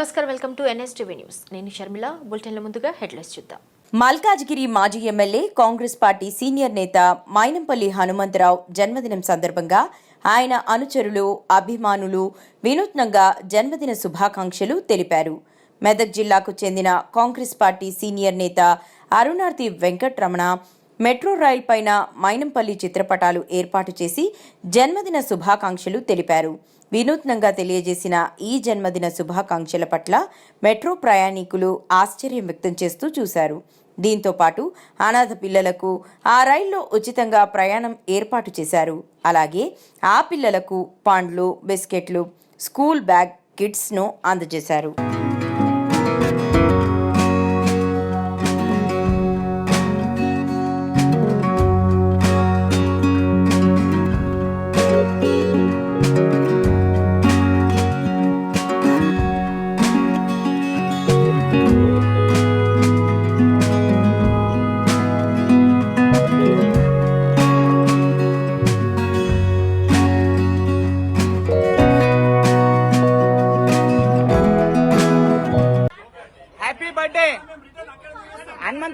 నమస్కారం welcome to NSTV news. నేను షర్మిల. బులెటిన్ల ముందుగా హెడ్లైన్స్ చూద్దాం. మల్కాజ్గిరి మాజీ ఎమ్మెల్యే కాంగ్రెస్ పార్టీ సీనియర్ నేత మైనంపల్లి హనుమంతరావు జన్మదినం సందర్భంగా ఆయన అనుచరులు అభిమానులు వినూత్నంగా జన్మదిన శుభాకాంక్షలు తెలిపారు. మెదక్ జిల్లాకు చెందిన కాంగ్రెస్ పార్టీ సీనియర్ నేత అరుణార్తి వెంకట్రమణ మెట్రో రైల్ పైన మైనంపల్లి చిత్రపటాలు ఏర్పాటు చేసి జన్మదిన శుభాకాంక్షలు తెలిపారు. వినూత్నంగా తెలియజేసిన ఈ జన్మదిన శుభాకాంక్షల పట్ల మెట్రో ప్రయాణికులు ఆశ్చర్యం వ్యక్తం చేస్తూ చూశారు. దీంతో పాటు అనాథ పిల్లలకు ఆ రైల్లో ఉచితంగా ప్రయాణం ఏర్పాటు చేశారు. అలాగే ఆ పిల్లలకు పండ్లు బిస్కెట్లు స్కూల్ బ్యాగ్ కిట్స్ను అందజేశారు.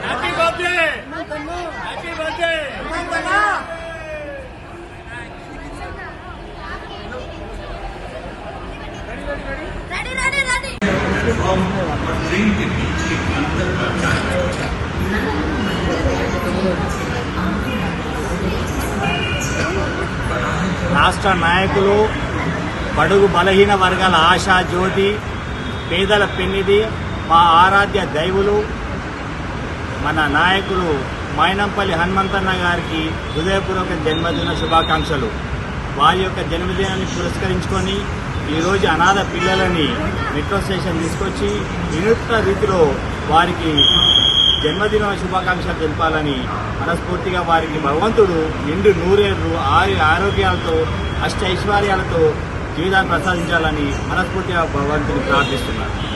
Happy birthday happy birthday ready ready ready రాష్ట్ర నాయకులు బడుగు బలహీన వర్గాల ఆశా జ్యోతి పేదల పెన్నిది మా ఆరాధ్య దైవులు మన నాయకులు మైనంపల్లి హనుమంతన్న గారికి హృదయపూర్వక జన్మదిన శుభాకాంక్షలు. వారి యొక్క జన్మదినాన్ని పురస్కరించుకొని ఈరోజు అనాథ పిల్లలని మెట్రో స్టేషన్ తీసుకొచ్చి వినూత్న రీతిలో వారికి జన్మదిన శుభాకాంక్షలు తెలపాలని మనస్ఫూర్తిగా వారికి భగవంతుడు నిండు నూరేళ్ళు ఆరు ఆరోగ్యాలతో అష్ట ఐశ్వర్యాలతో జీవితాన్ని ప్రసాదించాలని మనస్ఫూర్తిగా భగవంతుని ప్రార్థిస్తున్నారు